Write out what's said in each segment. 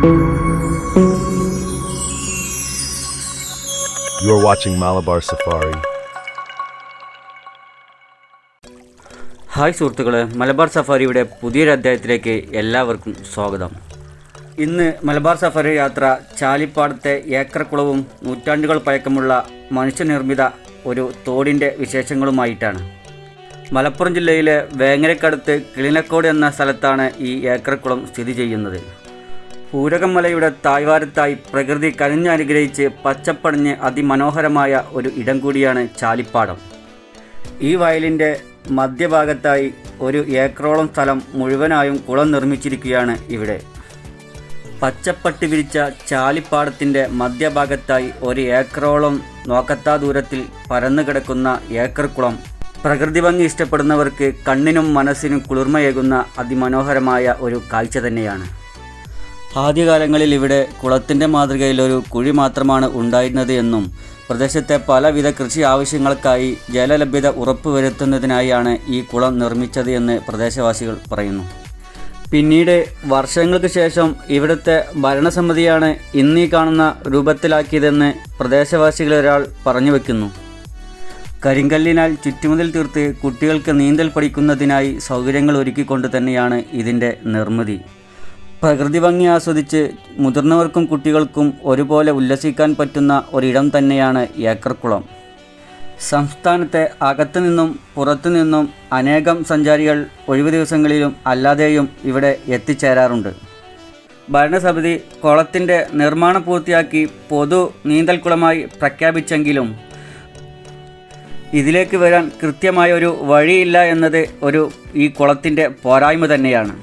You are watching Malabar Safari. Hi സുഹൃത്തുക്കളെ. മലബാർ സഫാരിയുടെ പുതിയൊരു അധ്യായത്തിലേക്ക് എല്ലാവർക്കും സ്വാഗതം. ഇന്ന് മലബാർ സഫാരി യാത്ര ചാലിപ്പാടത്തെ ഏക്കർക്കുളവും നൂറ്റാണ്ടുകൾ പഴക്കമുള്ള മനുഷ്യനിർമ്മിത ഒരു തോടിന്റെ വിശേഷങ്ങളുമായിട്ടാണ്. മലപ്പുറം ജില്ലയിലെ വേങ്ങരക്കടുത്ത് കിളിനക്കോട് എന്ന സ്ഥലത്താണ് ഈ ഏക്കർക്കുളം സ്ഥിതി ചെയ്യുന്നത്. പൂരകം മലയുടെ തായ്വാരത്തായി പ്രകൃതി കനിഞ്ഞനുഗ്രഹിച്ച് പച്ചപ്പണിഞ്ഞ് അതിമനോഹരമായ ഒരു ഇടം കൂടിയാണ് ചാലിപ്പാടം. ഈ വയലിന്റെ മധ്യഭാഗത്തായി ഒരു ഏക്കറോളം സ്ഥലം മുഴുവനായും കുളം നിർമ്മിച്ചിരിക്കുകയാണ് ഇവിടെ. പച്ചപ്പട്ടി വിരിച്ച ചാലിപ്പാടത്തിന്റെ മധ്യഭാഗത്തായി ഒരു ഏക്കറോളം നോക്കത്താ ദൂരത്തിൽ പരന്നു കിടക്കുന്ന ഏക്കർ കുളം. പ്രകൃതി ഭംഗി ഇഷ്ടപ്പെടുന്നവർക്ക് കണ്ണിനും മനസ്സിനും കുളിർമയേകുന്ന അതിമനോഹരമായ ഒരു കാഴ്ച തന്നെയാണ്. ആദ്യകാലങ്ങളിൽ ഇവിടെ കുളത്തിന്റെ മാതൃകയിൽ ഒരു കുഴി മാത്രമാണ് ഉണ്ടായിരുന്നത് എന്നും പ്രദേശത്തെ പലവിധ കൃഷി ആവശ്യങ്ങൾക്കായി ജലലഭ്യത ഉറപ്പുവരുത്തുന്നതിനായാണ് ഈ കുളം നിർമ്മിച്ചത് എന്ന് പ്രദേശവാസികൾ പറയുന്നു. പിന്നീട് വർഷങ്ങൾക്ക് ശേഷം ഇവിടുത്തെ ഭരണസമിതിയാണ് ഇന്നീ കാണുന്ന രൂപത്തിലാക്കിയതെന്ന് പ്രദേശവാസികളൊരാൾ പറഞ്ഞു വയ്ക്കുന്നു കരിങ്കല്ലിനാൽ ചുറ്റുമതിൽ തീർത്ത് കുട്ടികൾക്ക് നീന്തൽ പഠിക്കുന്നതിനായി സൗകര്യങ്ങൾ ഒരുക്കിക്കൊണ്ട് തന്നെയാണ് ഇതിന്റെ നിർമ്മിതി. പ്രകൃതി ഭംഗി ആസ്വദിച്ച് മുതിർന്നവർക്കും കുട്ടികൾക്കും ഒരുപോലെ ഉല്ലസിക്കാൻ പറ്റുന്ന ഒരിടം തന്നെയാണ് ഏക്കർക്കുളം. സംസ്ഥാനത്തെ അകത്തു നിന്നും പുറത്തു നിന്നും അനേകം സഞ്ചാരികൾ ഒഴിവു ദിവസങ്ങളിലും അല്ലാതെയും ഇവിടെ എത്തിച്ചേരാറുണ്ട്. ഭരണസമിതി കുളത്തിന്റെ നിർമ്മാണം പൂർത്തിയാക്കി പൊതു നീന്തൽക്കുളമായി പ്രഖ്യാപിച്ചെങ്കിലും ഇതിലേക്ക് വരാൻ കൃത്യമായ ഒരു വഴിയില്ല എന്നത് ഒരു ഈ കുളത്തിന്റെ പോരായ്മ തന്നെയാണ്.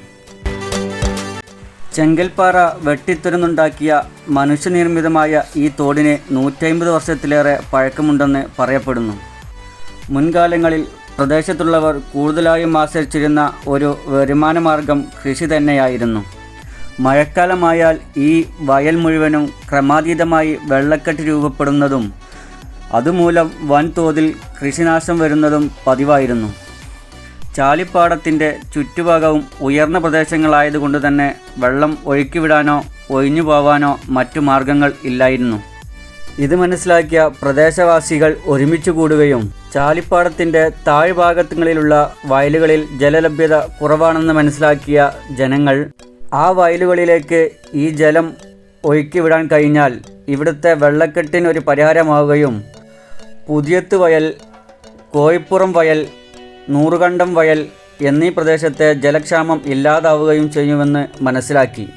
ചെങ്കൽപ്പാറ വെട്ടിത്തുരന്നുണ്ടാക്കിയ മനുഷ്യനിർമ്മിതമായ ഈ തോടിന് നൂറ്റമ്പത് വർഷത്തിലേറെ പഴക്കമുണ്ടെന്ന് പറയപ്പെടുന്നു. മുൻകാലങ്ങളിൽ പ്രദേശത്തുള്ളവർ കൂടുതലായും ആശ്രയിച്ചിരുന്ന ഒരു വരുമാനമാർഗം കൃഷി തന്നെയായിരുന്നു. മഴക്കാലമായാൽ ഈ വയൽ മുഴുവനും ക്രമാതീതമായി വെള്ളക്കെട്ട് രൂപപ്പെടുന്നതും അതുമൂലം വൻതോതിൽ കൃഷിനാശം വരുന്നതും പതിവായിരുന്നു. ചാലിപ്പാടത്തിന്റെ ചുറ്റുഭാഗവും ഉയർന്ന പ്രദേശങ്ങളായതുകൊണ്ട് തന്നെ വെള്ളം ഒഴുക്കിവിടാനോ ഒഴിഞ്ഞു പോവാനോ മറ്റു മാർഗങ്ങൾ ഇല്ലായിരുന്നു. ഇത് മനസ്സിലാക്കിയ പ്രദേശവാസികൾ ഒരുമിച്ച് കൂടുകയും ചാലിപ്പാടത്തിന്റെ താഴ്ഭാഗങ്ങളിലുള്ള വയലുകളിൽ ജലലഭ്യത കുറവാണെന്ന് മനസ്സിലാക്കിയ ജനങ്ങൾ ആ വയലുകളിലേക്ക് ഈ ജലം ഒഴുക്കിവിടാൻ കഴിഞ്ഞാൽ ഇവിടുത്തെ വെള്ളക്കെട്ടിനൊരു പരിഹാരമാവുകയും പുതിയത്ത് വയൽ കോഴിപ്പുറം വയൽ നൂറുകണ്ടം വയൽ എന്നീ പ്രദേശത്തെ ജലക്ഷാമം ഇല്ലാതാവുകയും ചെയ്യുമെന്ന് മനസ്സിലാക്കി.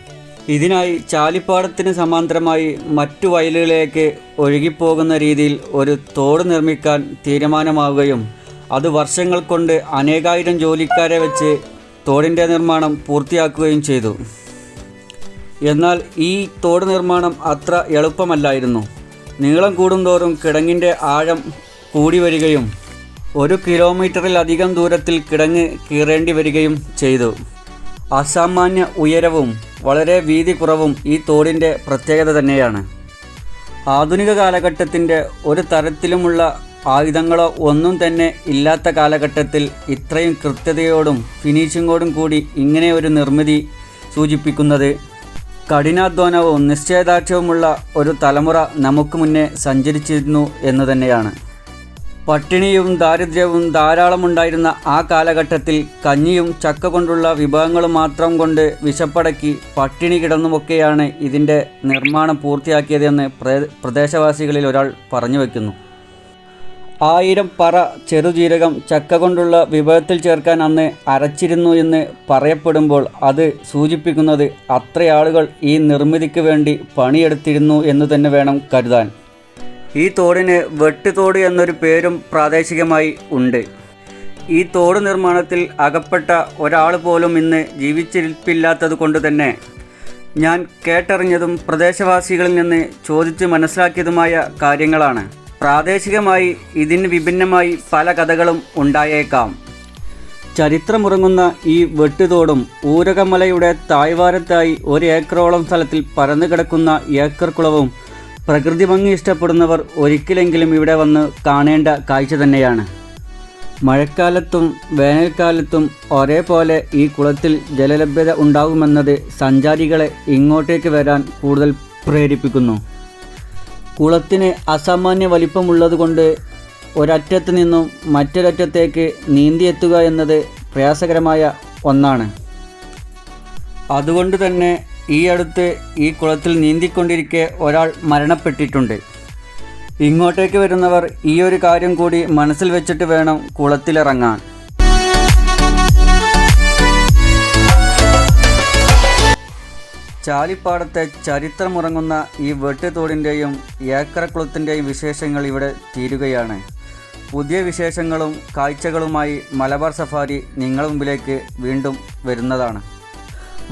ഇതിനായി ചാലിപ്പാടത്തിന് സമാന്തരമായി മറ്റു വയലുകളിലേക്ക് ഒഴുകിപ്പോകുന്ന രീതിയിൽ ഒരു തോട് നിർമ്മിക്കാൻ തീരുമാനമാവുകയും അത് വർഷങ്ങൾ കൊണ്ട് അനേകായിരം ജോലിക്കാരെ വെച്ച് തോടിന്റെ നിർമ്മാണം പൂർത്തിയാക്കുകയും ചെയ്തു. എന്നാൽ ഈ തോട് നിർമ്മാണം അത്ര എളുപ്പമല്ലായിരുന്നു. നീളം കൂടുന്തോറും കിടങ്ങിന്റെ ആഴം കൂടി വരികയും ഒരു കിലോമീറ്ററിലധികം ദൂരത്തിൽ കിടങ്ങ് കീറേണ്ടി വരികയും ചെയ്തു. അസാമാന്യ ഉയരവും വളരെ വീതി കുറവും ഈ തോടിന്റെ പ്രത്യേകത തന്നെയാണ്. ആധുനിക കാലഘട്ടത്തിന്റെ ഒരു തരത്തിലുമുള്ള ആയുധങ്ങളോ ഒന്നും തന്നെ ഇല്ലാത്ത കാലഘട്ടത്തിൽ ഇത്രയും കൃത്യതയോടും ഫിനിഷിങ്ങോടും കൂടി ഇങ്ങനെ ഒരു നിർമ്മിതി സൂചിപ്പിക്കുന്നത് കഠിനാധ്വാനവും നിശ്ചയദാർഢ്യവുമുള്ള ഒരു തലമുറ നമുക്ക് മുന്നേ സഞ്ചരിച്ചിരുന്നു എന്ന് തന്നെയാണ്. പട്ടിണിയും ദാരിദ്ര്യവും ധാരാളമുണ്ടായിരുന്ന ആ കാലഘട്ടത്തിൽ കഞ്ഞിയും ചക്ക കൊണ്ടുള്ള വിഭവങ്ങളും മാത്രം കൊണ്ട് വിശപ്പടക്കി പട്ടിണി കിടന്നുമൊക്കെയാണ് ഇതിന്റെ നിർമ്മാണം പൂർത്തിയാക്കിയതെന്ന് പ്രദേശവാസികളിൽ ഒരാൾ പറഞ്ഞു വയ്ക്കുന്നു ആയിരം പറ ചെറുജീരകം ചക്ക കൊണ്ടുള്ള വിഭവത്തിൽ ചേർക്കാൻ അന്ന് അരച്ചിരുന്നു എന്ന് പറയപ്പെടുമ്പോൾ അത് സൂചിപ്പിക്കുന്നത് അത്രയാളുകൾ ഈ നിർമ്മിതിക്ക് വേണ്ടി പണിയെടുത്തിരുന്നു എന്ന് തന്നെ വേണം കരുതാൻ. ഈ തോടിന് വെട്ടുതോട് എന്നൊരു പേരും പ്രാദേശികമായി ഉണ്ട്. ഈ തോട് നിർമ്മാണത്തിൽ അകപ്പെട്ട ഒരാൾ പോലും ഇന്ന് ജീവിച്ചിരിപ്പില്ലാത്തത് കൊണ്ട് തന്നെ ഞാൻ കേട്ടറിഞ്ഞതും പ്രദേശവാസികളിൽ നിന്ന് ചോദിച്ച് മനസ്സിലാക്കിയതുമായ കാര്യങ്ങളാണ്. പ്രാദേശികമായി ഇതിന് വിഭിന്നമായി പല കഥകളും ഉണ്ടായേക്കാം. ചരിത്രമുറങ്ങുന്ന ഈ വെട്ടുതോടും ഊരകമലയുടെ തായ്വാരത്തായി ഒരു ഏക്കറോളം സ്ഥലത്തിൽ പരന്നു കിടക്കുന്ന ഏക്കർക്കുളവും പ്രകൃതി ഭംഗി ഇഷ്ടപ്പെടുന്നവർ ഒരിക്കലെങ്കിലും ഇവിടെ വന്ന് കാണേണ്ട കാഴ്ച തന്നെയാണ്. മഴക്കാലത്തും വേനൽക്കാലത്തും ഒരേപോലെ ഈ കുളത്തിൽ ജലലഭ്യത ഉണ്ടാകുമെന്നത് സഞ്ചാരികളെ ഇങ്ങോട്ടേക്ക് വരാൻ കൂടുതൽ പ്രേരിപ്പിക്കുന്നു. കുളത്തിന് അസാമാന്യ വലിപ്പമുള്ളതുകൊണ്ട് ഒരറ്റത്ത് നിന്നും മറ്റൊരറ്റത്തേക്ക് നീന്തിയെത്തുക എന്നത് പ്രയാസകരമായ ഒന്നാണ്. അതുകൊണ്ട് തന്നെ ഈ അടുത്ത് ഈ കുളത്തിൽ നീന്തിക്കൊണ്ടിരിക്കെ ഒരാൾ മരണപ്പെട്ടിട്ടുണ്ട്. ഇങ്ങോട്ടേക്ക് വരുന്നവർ ഈ ഒരു കാര്യം കൂടി മനസ്സിൽ വെച്ചിട്ട് വേണം കുളത്തിലിറങ്ങാൻ. ചാലിപ്പാടത്തെ ചരിത്രമുറങ്ങുന്ന ഈ വെട്ടുതോടിന്റെയും ഏക്കറക്കുളത്തിന്റെയും വിശേഷങ്ങൾ ഇവിടെ തീരുകയാണ്. പുതിയ വിശേഷങ്ങളും കാഴ്ചകളുമായി മലബാർ സഫാരി നിങ്ങളുടെ മുമ്പിലേക്ക് വീണ്ടും വരുന്നതാണ്.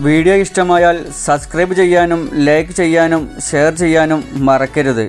വീഡിയോ ഇഷ്ടമായാൽ സബ്സ്ക്രൈബ് ചെയ്യാനും ലൈക്ക് ചെയ്യാനും ഷെയർ ചെയ്യാനും മറക്കരുത്.